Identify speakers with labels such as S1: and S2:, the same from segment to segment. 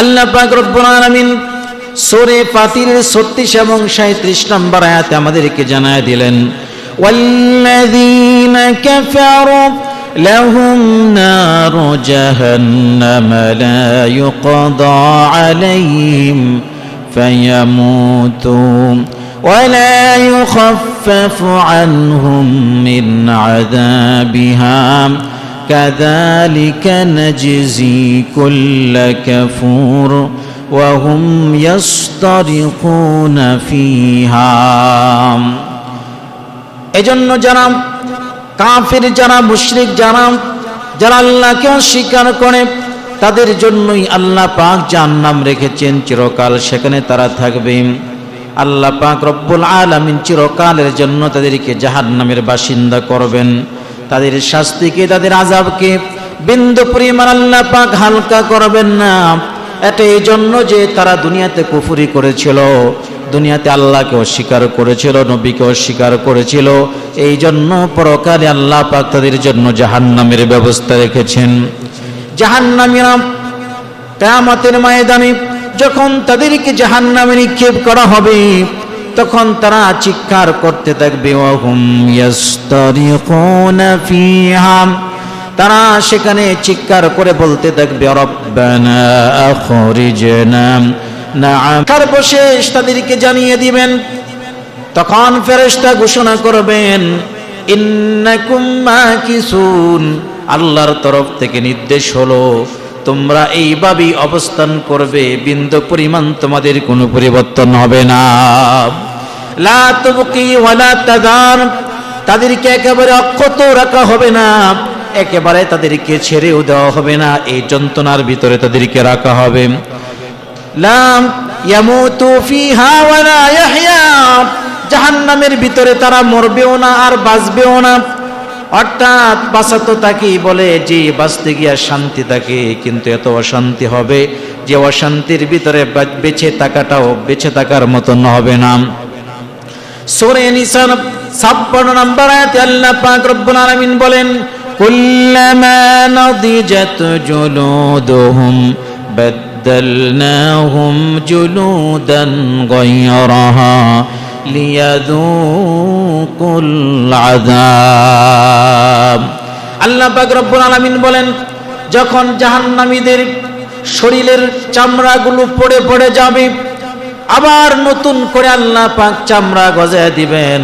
S1: আল্লাহ পাক রব্বুল আলামিন সূরা ফাতিরের 36 এবং 37 নম্বর আয়াতে আমাদেরকে জানায় দিলেন والذين كفروا لهم نار جهنم لا يقضى عليهم فيموتوا ولا يخفف عنهم من عذابها كذلك نجزي كل كفور وهم يصطرخون فيها এজন্য যারা কাফির যারা মুশরিক যারা যারা আল্লাহকে অস্বীকার করে তাদের জন্যই আল্লাহ পাক জাহান্নাম রেখেছেন চিরকাল সেখানে তারা থাকবে আল্লাহ পাক রব্বুল আলামিন চিরকালের জন্য তাদেরকে জাহান্নামের বাসিন্দা করবেন তাদের শাস্তিকে, তাদের আজাবকে বিন্দু পরিমাণ আল্লাহ পাক হালকা করবেন না। এটা এই জন্য যে তারা দুনিয়াতে কুফুরি করেছিল, দুনিয়াতে আল্লাহকে অস্বীকার করেছিল, নবীকে অস্বীকার করেছিল। এই জন্য পরকালে আল্লাহ পাক তাদের জন্য জাহান্নামের ব্যবস্থা রেখেছেন। জাহান্নামীরা কেয়ামতের ময়দানে যখন তাদেরকে জাহান্নামে নিক্ষেপ করা হবে তখন তারা চিৎকার করতে থাকবে তারা সেখানে চিৎকার করে বলতে থাকবে সর্বশেষ তাদেরকে জানিয়ে দিবেন, তখন ফেরেশতা ঘোষণা করবেন আল্লাহর তরফ থেকে নির্দেশ হলো, তোমরা এইভাবেই অবস্থান করবে, বিন্দু পরিমাণ তোমাদের কোনো পরিবর্তন হবে না। লা তুবকি ওয়ালা তাদার তাদেরকে একেবারে অক্ষত রাখা হবে না। একেবারে তাদেরকে ছেড়েও দেওয়া হবে না। এই যন্ত্রণার ভিতরে তাদেরকে রাখা হবে। লাম ইয়ামুতু ফিহা ওয়ালা ইয়াহইয়া। জাহান্নামের ভিতরে তারা মরবেও না আর বাঁচবেও না। অর্থাৎ বাঁচাতো তাকেই বলে যে বাঁচতে গিয়া শান্তি থাকে, কিন্তু এত অশান্তি হবে যে অশান্তির ভিতরে বা- বেঁচে থাকাটাও বেঁচে থাকার মতন হবে না। সূরা নিসার 56 নম্বর আয়াতে, আল্লাহ পাক রব্বুল আলামিন বলেন, কুল্লামা নাদিজাত জুলুদুহুম, বাদদালনাহুম জুলুদান গায়রাহা লিয়াযুকুল আযাব। আল্লাহ পাক রব্বুল আলামিন বলেন, যখন জাহান্নামীদের শরীরের চামড়াগুলো পড়ে পড়ে যাবে আবার নতুন করে আল্লাহ পাক চামড়া গজায় দিবেন।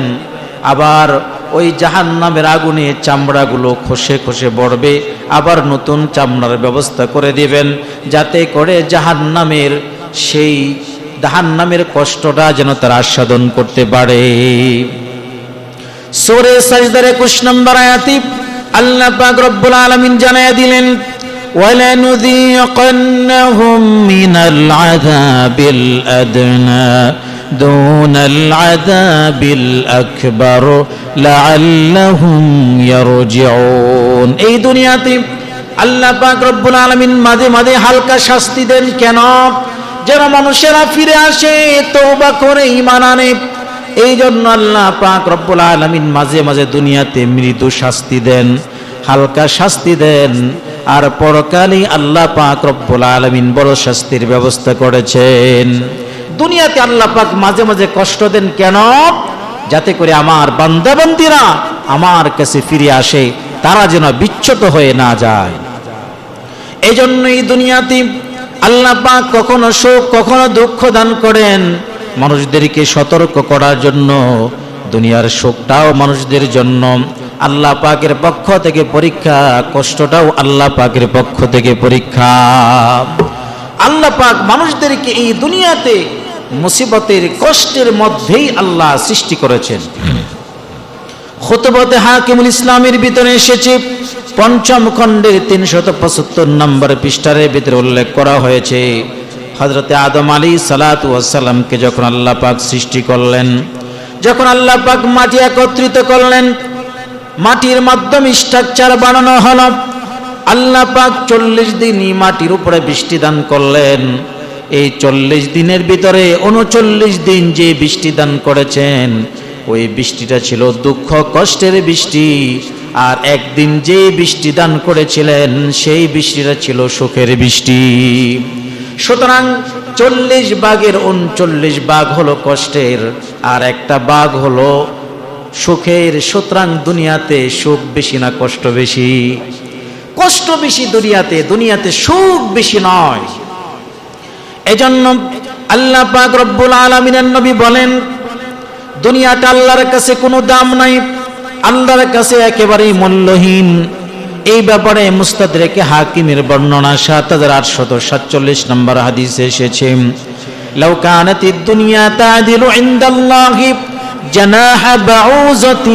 S1: আবার ওই জাহান্নামের আগুনে চামড়াগুলো খসে খসে বড়বে আবার নতুন চামড়ার ব্যবস্থা করে দিবেন যাতে করে জাহান্নামের সেই জাহান্নামের কষ্টটা যেন তারা আস্বাদন করতে পারে। সোরে সাজদার একুশ নম্বর আয়াতি আল্লাহ পাক রব্বুল আলামিন জানায়া দিলেন ولنذيقنهم من العذاب الأدنى دون العذاب الأكبر لعلهم يرجعون এই দুনিয়াতে আল্লাহ পাক রব্বুল আলামিন মাঝে মাঝে হালকা শাস্তি দেন কেন যেন মানুষেরা ফিরে আসে তওবা করে ঈমান আনে এই জন্য আল্লাহ পাক রব্বুল আলামিন মাঝে মাঝে দুনিয়াতে মৃদু শাস্তি দেন হালকা শাস্তি দেন আর পরকালে আল্লাহ পাক রব্বুল আলামিন বড় শাস্তির ব্যবস্থা করেছেন। দুনিয়াতে আল্লাহ পাক মাঝে মাঝে কষ্ট দেন কেন? যাতে করে আমার বান্দাবান্দিরা আমার কাছে ফিরে আসে, তারা যেন বিচ্ছুত হয়ে না যায়। এই জন্য এই দুনিয়াতে আল্লাহ পাক কখনো শোক কখনো দুঃখ দান করেন। মানুষদেরকে সতর্ক করার জন্য, দুনিয়ার শোকটাও মানুষদের জন্য আল্লাহ পাকের পক্ষ থেকে পরীক্ষা, কষ্টটাও আল্লাহ পাকের পক্ষ থেকে পরীক্ষা। আল্লাহ পাক মানুষদেরকে এই দুনিয়াতে মুসিবতের, কষ্টের মধ্যেই আল্লাহ সৃষ্টি করেছেন। খুতবতে হাকিমুল ইসলামের ভিতরে এসেছে, পঞ্চম খণ্ডের তিনশত পঁচাত্তর নম্বর পৃষ্ঠারের ভিতরে উল্লেখ করা হয়েছে হজরতে আদম আলী সালাত ওয়াসাল্লামকে যখন আল্লাহ পাক সৃষ্টি করলেন, যখন আল্লাহ পাক মাটি একত্রিত করলেন মাটির মাধ্যমে স্ট্রাকচার বানানো হলো। আল্লাহ পাক চল্লিশ দিনই মাটির উপরে বৃষ্টি দান করলেন। এই চল্লিশ দিনের ভিতরে উনচল্লিশ দিন যে বৃষ্টি দান করেছেন, ওই বৃষ্টিটা ছিল দুঃখ, কষ্টের বৃষ্টি। আর একদিন যে বৃষ্টি দান করেছিলেন, সেই বৃষ্টিটা ছিল সুখের বৃষ্টি। সুতরাং চল্লিশ বাঘের উনচল্লিশ বাঘ হলো কষ্টের, আর একটা বাঘ হলো সুখের সুতরাং দুনিয়াতে সুখ বেশি না কষ্ট বেশি। কষ্ট বেশি দুনিয়াতে দুনিয়াতে সুখ বেশি নয়। এজন্য আল্লাহ পাক রব্বুল আলমিনের নবী বলেন দুনিয়াটা আল্লাহর কাছে কোনো দাম নাই, আল্লাহর কাছে একেবারেই মূল্যহীন। এই ব্যাপারে মুস্তাদরেকে হাকিমের বর্ণনা সাত হাজার আটশত সাতচল্লিশ নম্বর হাদিসে এসেছে লাউকানাতি দুনিয়া তাদিলু ইনদাল্লাহি جناح بعوزة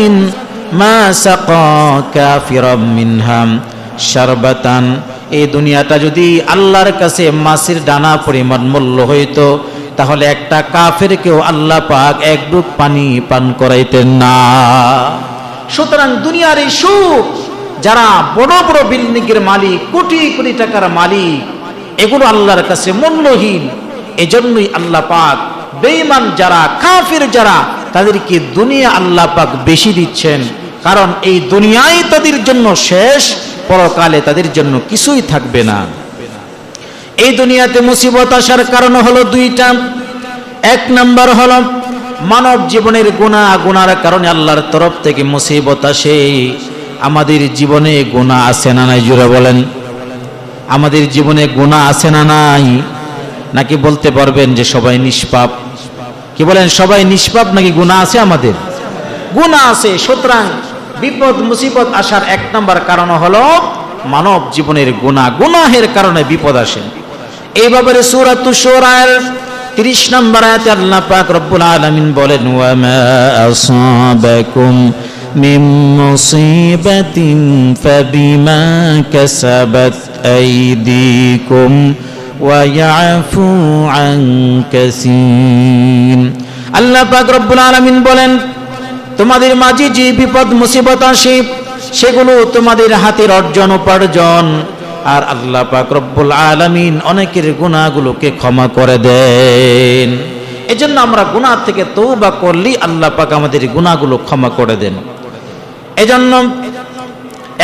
S1: ما سقى كافرا منها شربة এই দুনিয়াটা যদি আল্লাহর কাছে মাছের ডানা পরিমাণ মূল্য হইতো তাহলে একটা কাফেরকেও আল্লাহ পাক এক ডুব পানি পান করাইতেন না সুতরাং দুনিয়ার এই সুখ যারা বড় বড় বিল্ডিংয়ের মালিক কোটি কোটি টাকার মালিক এগুলো আল্লাহর কাছে মূল্যহীন এজন্যই আল্লাহ পাক বেঈমান যারা কাফির যারা তাদেরকে দুনিয়া আল্লাহ পাক বেশি দিচ্ছেন। কারণ এই দুনিয়াই তাদের জন্য শেষ, পরকালে তাদের জন্য কিছুই থাকবে না। এই দুনিয়াতে মুসিবত আসার কারণ হলো দুইটা। এক নাম্বার হলো মানব জীবনের গুণা গুনার কারণে আল্লাহর তরফ থেকে মুসিবত আসে। আমাদের জীবনে গুণা আছে না নাই জুড়ে বলেন। আমাদের জীবনে গুণা আছে না নাই? নাকি বলতে পারবেন যে সবাই নিষ্পাপ? কি বলেন, সবাই নিষ্পাপ নাকি গুণা আছে আমাদের? গুণা আছে, সুতরাং বিপদ, মুসিবত আসার এক নম্বর কারণ হলো মানব জীবনের গুণা গুনাহের কারণে বিপদ আসে। এই ব্যাপারে সূরাত শুরার 30 নম্বর আয়াতে আল্লাহ পাক রব্বুল আলামিন বলেন ওয়া মা আসাবাকুম মিন মুসিবাতিন ফাবিমা কাসাবাত আইদিকুম ইয়াফু আন কাসীর আল্লাহ পাক রব্বুল আলামিন বলেন, তোমাদের মাঝে যে বিপদ, মুসিবত আসে, সেগুলো তোমাদের হাতের অর্জন, উপার্জন। আর আল্লাহ পাক রব্বুল আলামিন অনেকের গুনাহগুলোকে ক্ষমা করে দেন। এজন্য আমরা গুনাহ থেকে তৌবা করলি আল্লাহ পাক আমাদের গুনাহগুলো ক্ষমা করে দেন। এজন্য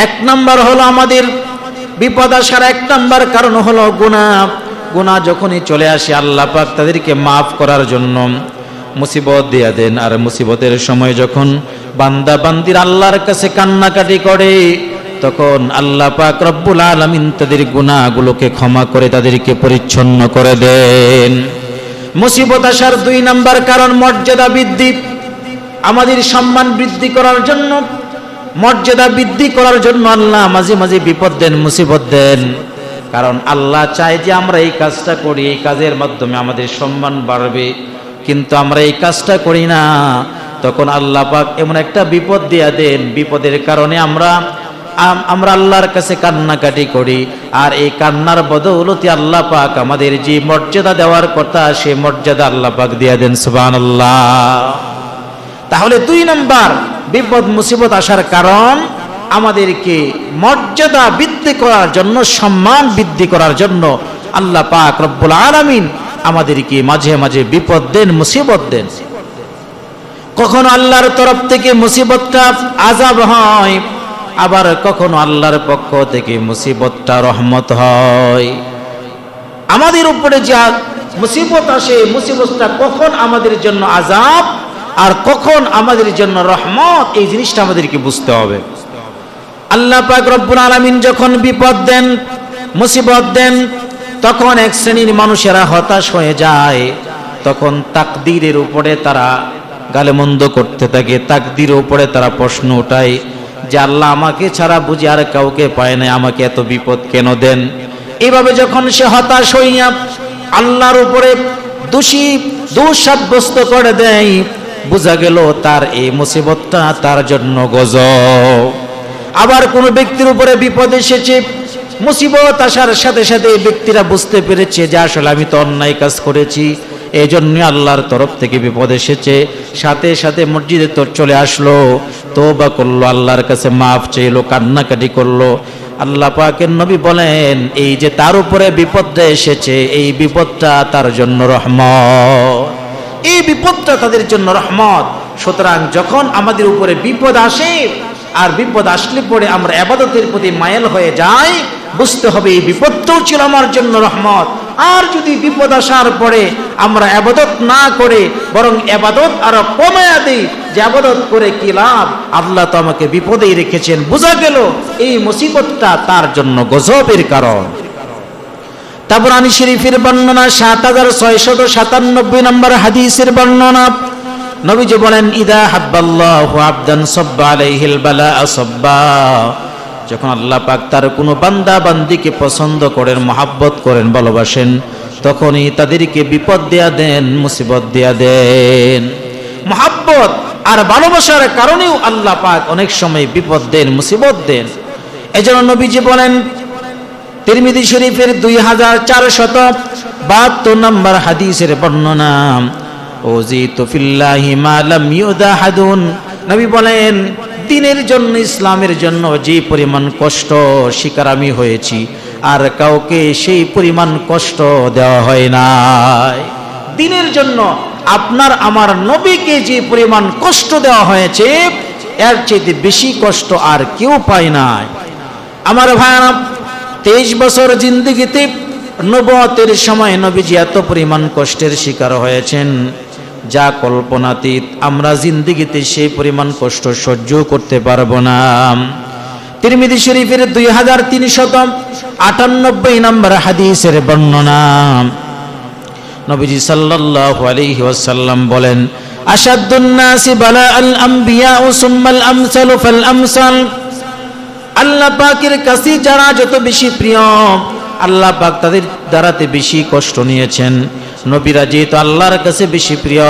S1: এক নাম্বার হলো আমাদের বিপদ আসার এক নাম্বার কারণ হলো গুনাহ। গুনাহ যখনই চলে আসে, আল্লাহ পাক তাদেরকে মাফ করার জন্য মুসিবত দিয়া দেন। আর মুসিবতের সময় যখন বান্দা বান্দির আল্লাহর কাছে কান্নাকাটি করে, তখন আল্লাহ পাক রব্বুল আলামিন তাদের গুনাহগুলোকে ক্ষমা করে তাদেরকে পরিচ্ছন্ন করে দেন। মুসিবত আসার দুই নাম্বার কারণ মর্যাদা বৃদ্ধি। আমাদের সম্মান বৃদ্ধি করার জন্য, মর্যাদা বৃদ্ধি করার জন্য আল্লাহ মাঝে মাঝে বিপদ দেন, মুসিবত দেন। কারণ আল্লাহ চায় যে আমরা এই কাজটা করি, এই কাজের মাধ্যমে আমাদের সম্মান বাড়বে। কিন্তু আমরা এই কাজটা করি না। তখন আল্লাহ পাক এমন একটা বিপদ দিয়া দেন। বিপদের কারণে আমরা আমরা আল্লাহর কাছে কান্নাকাটি করি। আর এই কান্নার বদৌলতে আল্লাহ পাক আমাদের যে মর্যাদা দেওয়ার কথা, সে মর্যাদা আল্লাহ পাক দিয়া দেন, সুবহানাল্লাহ। তাহলে দুই নম্বর বিপদ মুসিবত আসার কারণ আমাদেরকে মর্যাদা বৃদ্ধি করার জন্য, সম্মান বৃদ্ধি করার জন্য আল্লাহ পাক রব্বুল আলামিন আমাদেরকে মাঝে মাঝে বিপদ দেন, মুসিবত দেন। কখনো আল্লাহর তরফ থেকে মুসিবতটা আজাব হয়, আবার কখনো আল্লাহর পক্ষ থেকে মুসিবতটা রহমত হয়। আমাদের উপরে যা মুসিবত আসে, মুসিবতটা কখন আমাদের জন্য আজাব আর কখন আমাদের জন্য রহমত, এই জিনিসটা আমাদেরকে বুঝতে হবে। আল্লাহ পাক রব্বুল আলামিন যখন বিপদ দেন, মুসিবত দেন, তখন এক শ্রেণির মানুষেরা হতাশ হয়ে যায়। তখন তাকদীরের উপরে তারা গালেমন্দ করতে থাকে। তাকদীরের উপরে তারা প্রশ্ন ওঠায় যে, আল্লাহ আমাকে ছাড়া বুঝি আর কাউকে পায় না আমাকে এত বিপদ কেন দেন? এভাবে যখন সে হতাশ হইয়া আল্লাহর উপরে দোষী দোষ সাব্যস্ত করে দেয়, বোঝা গেল তার এই মুসিবতটা তার জন্য গজব। আবার কোনো ব্যক্তির উপরে বিপদ এসেছে, মুসিবত আসার সাথে সাথে এই ব্যক্তিরা বুঝতে পেরেছে যে আসলে আমি তো অন্যায় কাজ করেছি এই জন্য আল্লাহর তরফ থেকে বিপদ এসেছে। সাথে সাথে মসজিদে তোর চলে আসলো তো বা করল, আল্লাহর কাছে মাফ চাইলো, কান্নাকাটি করল। আল্লাহ পাকের নবী বলেন, এই যে তার উপরে বিপদটা এসেছে, এই বিপদটা তার জন্য রহমত। এই বিপদটা তাদের জন্য রহমত। সুতরাং যখন আমাদের উপরে বিপদ আসে আর বিপদ আসলে পরে আমরা আবাদতের প্রতি মায়েল হয়ে যাই, বুঝতে হবে এই বিপদটাও ছিল আমার জন্য রহমত।
S2: আর যদি বিপদ আসার পরে আমরা আবাদত না করে, বরং আবাদত আরও কমায়া দিই, যে আবাদত করে কি লাভ? আল্লাহ তো আমাকে বিপদেই রেখেছেন। বোঝা গেল এই মুসিবতটা তার জন্য গজবের কারণ। তারপর আনি শরীফের বর্ণনা সাত হাজার ছয়শত সাতানব্বই নম্বর হাদিসের বর্ণনা নবীজি বলেন, ইদা হাব্বাল্লাহু আবদান সাব্বা আলাইহিল বালা সাব্বা। যখন আল্লাহ পাক তার কোনো বান্দা বান্দিকে পছন্দ করেন, মহাব্বত করেন, ভালোবাসেন, তখনই তাদেরকে বিপদ দেয়া দেন, মুসিবত দেয়া দেন। মহাব্বত আর ভালোবাসার কারণেও আল্লাহ পাক অনেক সময় বিপদ দেন, মুসিবত দেন। এজন্য নবীজি বলেন তিরমিদি শরীফের দুই হাজার চারশত বাহাত্তর নম্বর হাদিসের বর্ণনা ওজি নবী বলেন, দিনের জন্য, ইসলামের জন্য যে পরিমাণ কষ্ট, শিকার আমি হয়েছি, আর কাউকে সেই পরিমাণ কষ্ট দেওয়া হয় নাই। দিনের জন্য আপনার, আমার নবীকে যে পরিমাণ কষ্ট দেওয়া হয়েছে, এর চেয়ে বেশি কষ্ট আর কেউ পায় নাই। আমার ভাইয়ারা, তেইশ বছর জিন্দগিতে নবতের সময় নবীজি এত পরিমাণ কষ্টের শিকার হয়েছেন। যা কল্পনাতীত, আমরা জিন্দগিতে সেই পরিমাণ কষ্ট সহ্য করতে পারব না। তিরমিদি শরীফের দুই হাজার তিনশত আটানব্বই নম্বর হাদিসের বর্ণনা। নবীজি সাল্লাল্লাহু আলাইহি ওয়াসাল্লাম বলেন আশাদ্দুন নাসি বালা আল ও সুম্মাল আমসাল ফাল আমসাল। আল্লাহ পাকের কাছে যারা যত বেশি প্রিয় আল্লাহ পাক তাদের দ্বারাতে বেশি কষ্ট নিয়েছেন। নবীরা যেহেতু আল্লাহর কাছে বেশি প্রিয়,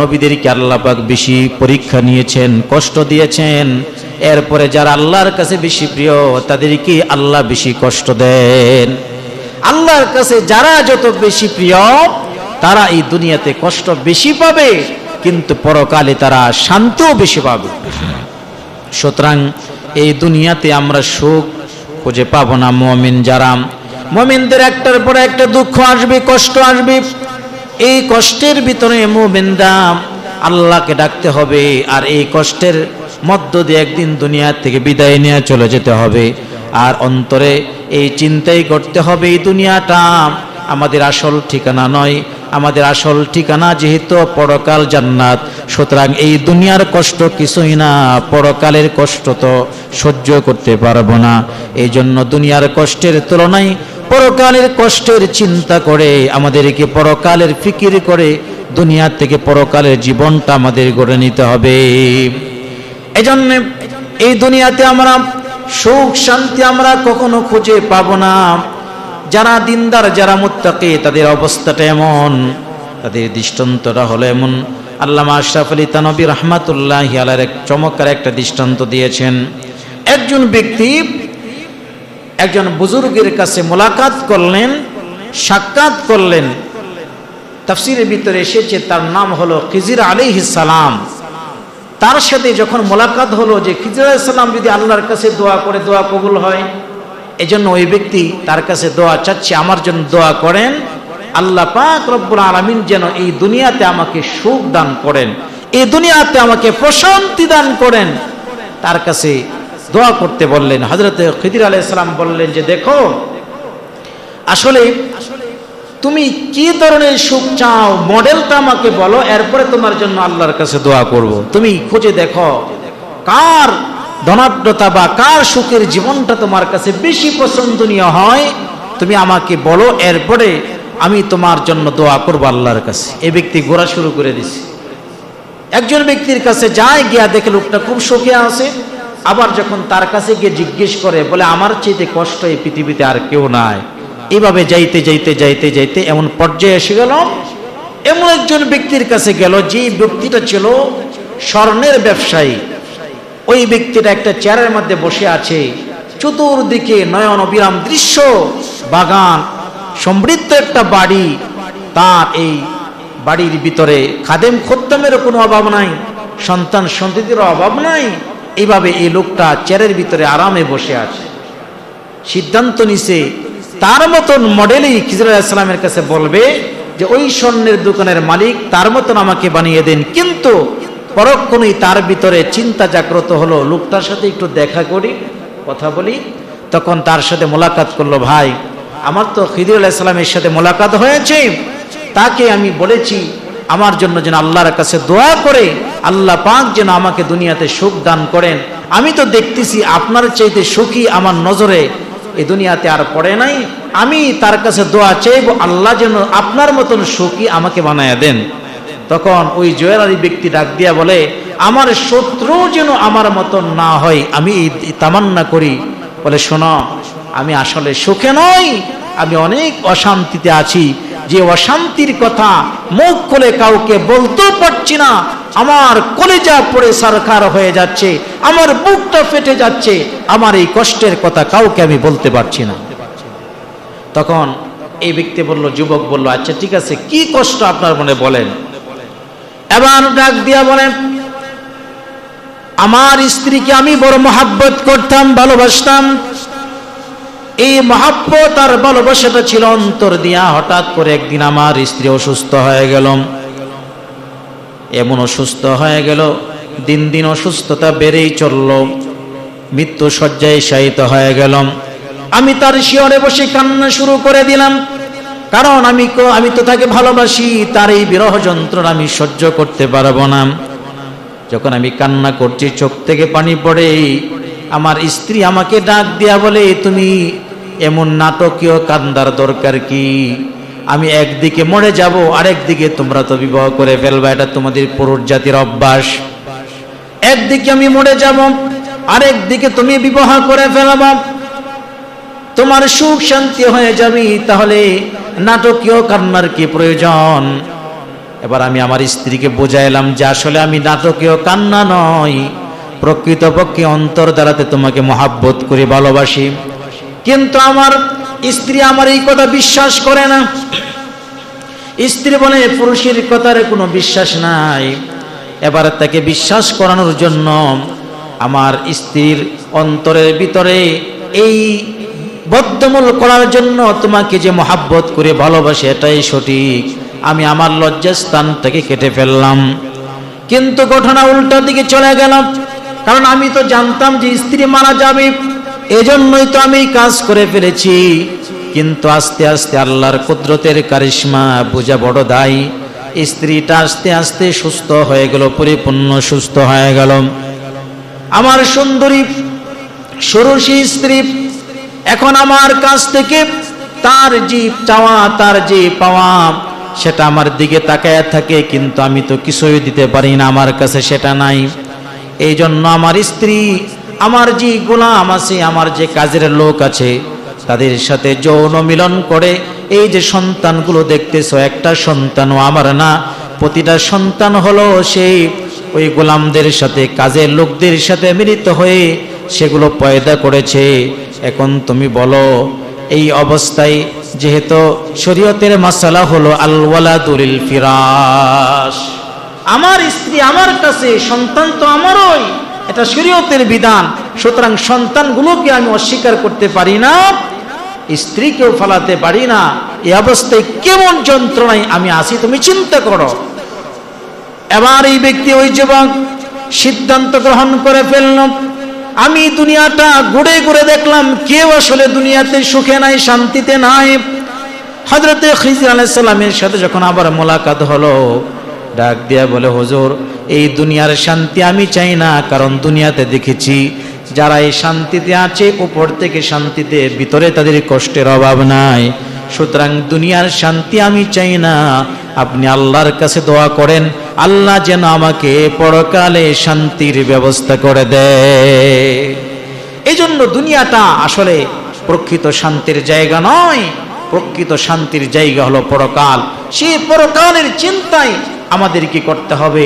S2: নবীদেরকে আল্লাহ পাক বেশি পরীক্ষা নিয়েছেন, কষ্ট দিয়েছেন। এরপরে যারা আল্লাহর কাছে বেশি প্রিয়, তাদেরকে আল্লাহ বেশি কষ্ট দেন। আল্লাহর কাছে যারা যত বেশি প্রিয়, তারা এই দুনিয়াতে কষ্ট বেশি পাবে, কিন্তু পরকালে তারা শান্তিও বেশি পাবে। সুতরাং এই দুনিয়াতে আমরা সুখ খুঁজে পাবো না, মমিন যারা মমিনদের একটার পর একটা দুঃখ আসবে, কষ্ট আসবে। এই কষ্টের ভিতরে মোমেনরা আল্লাহকে ডাকতে হবে আর এই কষ্টের মধ্য দিয়ে একদিন দুনিয়া থেকে বিদায় নিয়ে চলে যেতে হবে। আর অন্তরে এই চিন্তাই করতে হবে, এই দুনিয়াটা আমাদের আসল ঠিকানা নয়। আমাদের আসল ঠিকানা যেহেতু পরকাল জান্নাত। সুতরাং এই দুনিয়ার কষ্ট কিছুই না, পরকালের কষ্ট তো সহ্য করতে পারব না। এই জন্য দুনিয়ার কষ্টের তুলনায় পরকালের কষ্টের চিন্তা করে, আমাদেরকে পরকালের ফিকির করে, দুনিয়ার থেকে পরকালের জীবনটা আমাদের গড়ে নিতে হবে। এজন্য এই দুনিয়াতে আমরা সুখ শান্তি আমরা কখনো খুঁজে পাবো না। যারা দিনদার, যারা মুত্তাকি, তাদের অবস্থাটা এমন, তাদের দৃষ্টান্তটা হলো এমন। আল্লামা আশরাফ আলী তানবী রহমাতুল্লাহ আলার এক চমৎকার একটা দৃষ্টান্ত দিয়েছেন। একজন ব্যক্তি একজন বুজুর্গের কাছে মোলাকাত করলেন, সাক্ষাৎ করলেন। তাফসিরের ভিতরে এসেছে, তার নাম হলো খিজির আলী সালাম। তার সাথে যখন মোলাকাত হলো যে খিজির সালাম যদি আল্লাহর কাছে দোয়া করে, দোয়া কবুল হয়, এজন্য ওই ব্যক্তি তার কাছে দোয়া চাচ্ছে, আমার জন্য দোয়া করেন, আল্লাহ পাক রব্বুল আলমিন যেন এই দুনিয়াতে আমাকে সুখ দান করেন, এই দুনিয়াতে আমাকে প্রশান্তি দান করেন। তার কাছে দোয়া করতে বললেন। হজরত খিদির আলাইসালাম বললেন যে, দেখো, আসলে তুমি কি ধরনের সুখ চাও? মডেলটা আমাকে বলো, এরপরে তোমার জন্য আল্লাহর কাছে দোয়া করব। তুমি খুঁজে দেখো, কার ধনাঢ্যতা বা কার সুখের জীবনটা তোমার কাছে বেশি পছন্দনীয় হয়? তুমি আমাকে বলো, এরপরে আমি তোমার জন্য দোয়া করব আল্লাহর কাছে। এ ব্যক্তি ঘোরা শুরু করে দিছি। একজন ব্যক্তির কাছে যায়, গিয়া দেখে লোকটা খুব সুখে আছে। আবার যখন তার কাছে গিয়ে জিজ্ঞেস করে, বলে, আমার চাইতে কষ্ট এই পৃথিবীতে আর কেউ নাই। এভাবে যাইতে যাইতে যাইতে যাইতে এমন পর্যায়ে এসে গেল। এমন একজন ব্যক্তির কাছে গেল, যে ব্যক্তিটা ছিল স্বর্ণের ব্যবসায়ী। ওই ব্যক্তিটা একটা চেয়ারের মধ্যে বসে আছে। চতুর্দিকে নয়ন অবিরাম দৃশ্য, বাগান, সমৃদ্ধ একটা বাড়ি। তার এই বাড়ির ভিতরে খাদেম খোদ্দামের কোনো অভাব নাই, সন্তান সন্ততির অভাব নাই। এইভাবে এই লোকটা চেয়ারের ভিতরে আরামে বসে আছে। সিদ্ধান্ত নিছে, তার মতন মডেলই খিজর ইসলামের কাছে বলবে যে, ওই স্বর্ণের দোকানের মালিক তার মতন আমাকে বানিয়ে দেন। কিন্তু পরক্ষণেই তার ভিতরে চিন্তা জাগ্রত হলো, লোকটার সাথে একটু দেখা করি, কথা বলি। তখন তার সাথে মোলাকাত করল, ভাই, আমার তো খিদির আলাইসালামের সাথে মোলাকাত হয়েছে। তাকে আমি বলেছি, আমার জন্য যেন আল্লাহর কাছে দোয়া করে আল্লাহ পাক যেন আমাকে দুনিয়াতে সুখ দান করেন। আমি তো দেখতেছি আপনার চাইতে সুখী আমার নজরে। এই দুনিয়াতে আর পড়ে নাই। আমি তার কাছে দোয়া চাইব, আল্লাহ যেন আপনার মতন সুখী আমাকে বানায়া দেন। তখন ওই জয়েলারি ব্যক্তি ডাক দিয়া বলে, আমার শত্রু যেন আমার মতন না হয়, আমি তামান্না করি। বলে, শোনো, আমি আসলে সুখে নই, আমি অনেক অশান্তিতে আছি। যে অশান্তির কথা মুখ খুলে কাউকে বলতেও পারছি না, আমার কলেজা পড়ে সরকার হয়ে যাচ্ছে, আমার বুকটা ফেটে যাচ্ছে, আমার এই কষ্টের কথা কাউকে আমি বলতে পারছি না। তখন এই ব্যক্তি বলল, যুবক বলল আচ্ছা ঠিক আছে, কি কষ্ট আপনার মনে বলেন? এবার ডাক দিয়া বলেন আমার স্ত্রীকে আমি বড় মহাব্বত করতাম, ভালোবাসতাম এই মহাব্বত আর ভালোবাসাটা ছিল অন্তর দিয়া হঠাৎ করে একদিন আমার স্ত্রী অসুস্থ হয়ে গেল। এমন অসুস্থ হয়ে গেল, দিন দিন অসুস্থতা বেড়েই চলল। মৃত্যু শয্যায় শায়িত হয়ে গেলাম আমি তার শিয়রে বসে কান্না শুরু করে দিলাম। কারণ আমি আমি তো তাকে ভালোবাসি, তার এই বিরহ যন্ত্রণা আমি সহ্য করতে পারব না। যখন আমি কান্না করছি, চোখ থেকে পানি পড়ে আমার স্ত্রী আমাকে ডাক দিয়া বলে, তুমি এমন নাটকীয় কান্দার দরকার কি? আমি একদিকে মরে যাব, আরেকদিকে তোমরা তো বিবাহ করে ফেলবা, এটা তোমাদের পুরুষ জাতির অভ্যাস। একদিকে আমি মরে যাব, আরেকদিকে তুমি বিবাহ করে ফেলবা। তোমার সুখ শান্তি হয়ে যাবি, তাহলে নাটকীয় কান্নার কি প্রয়োজন? এবার আমি আমার স্ত্রীকে বোঝাইলাম যে আসলে আমি নাটকীয় কান্না নয়, প্রকৃতপক্ষে অন্তর দ্বারাতে তোমাকে মহাব্বত করে ভালোবাসি। কিন্তু আমার স্ত্রী আমার এই কথা বিশ্বাস করে না। স্ত্রী বলে, পুরুষের কথার কোনো বিশ্বাস নাই। এবার তাকে বিশ্বাস করানোর জন্য আমার স্ত্রীর অন্তরের ভিতরে এই বদ্ধমূল করার জন্য তোমাকে যে মহাব্বত করে ভালোবাসে, এটাই সঠিক। আমি আমার লজ্জাস্থানটাকে কেটে ফেললাম। কিন্তু ঘটনা উল্টা দিকে চলে গেলাম কারণ আমি তো জানতাম যে স্ত্রী মারা যাবে। এজন্যই তো আমি কাজ করে ফেলেছি। কিন্তু আস্তে আস্তে আল্লাহর কুদরতের কারিশ্মা বোঝা বড় দায়ী। স্ত্রীটা আস্তে আস্তে সুস্থ হয়ে গেল, পরিপূর্ণ সুস্থ হয়ে গেল। আমার সুন্দরী ষোড়শী স্ত্রী, এখন আমার কাছ থেকে তার যে চাওয়া, তার যে পাওয়া, সেটা আমার দিকে তাকায় থাকে, কিন্তু আমি তো কিছুই দিতে পারি না, আমার কাছে সেটা নাই। এই জন্য আমার স্ত্রী আমার যে গোলাম আছে, আমার যে কাজের লোক আছে, তাদের সাথে যৌন মিলন করে। এই যে সন্তানগুলো দেখতেছো, একটা সন্তানও আমার না, প্রতিটা সন্তান হলো সেই ওই গোলামদের সাথে, কাজের লোকদের সাথে মিলিত হয়ে সেগুলো পয়দা করেছে। এখন তুমি বলো, এই অবস্থায় যেহেতু শরীয়তের মাসালা হলো আল ওয়ালাদুল ফিরাস আমার স্ত্রী আমার কাছে, সন্তান তো আমারই। এটা শরীয়তের বিধান। সুতরাং সন্তানগুলোকে আমি অস্বীকার করতে পারি না। স্ত্রীকেও ফালাতে পারি না। এই অবস্থায় কেমন যন্ত্রণায় আমি আসি তুমি চিন্তা করো। এবার এই ব্যক্তি ওই যুবক সিদ্ধান্ত গ্রহণ করে ফেলল। আমি দুনিয়াটা ঘুরে ঘুরে দেখলাম, কেউ আসলে দুনিয়াতে সুখে নাই, শান্তিতে নাই। হজরতে খিজির আলাইসাল্লামের সাথে যখন আবার মোলাকাত হলো ডাক দিয়া বলে, হুজুর, এই দুনিয়ার শান্তি আমি চাই না, কারণ দুনিয়াতে দেখেছি যারা এই শান্তিতে আছে, উপর থেকে শান্তিতে ভিতরে তাদের কষ্টের অভাব নাই। সুতরাং দুনিয়ার শান্তি আমি চাই না। আপনি আল্লাহর কাছে দোয়া করেন, আল্লাহ যেন আমাকে পরকালে শান্তির ব্যবস্থা করে দেয়। এই জন্য দুনিয়াটা আসলে প্রকৃত শান্তির জায়গা নয়। প্রকৃত শান্তির জায়গা হলো পরকাল। সেই পরকালের চিন্তায় আমাদের কি করতে হবে।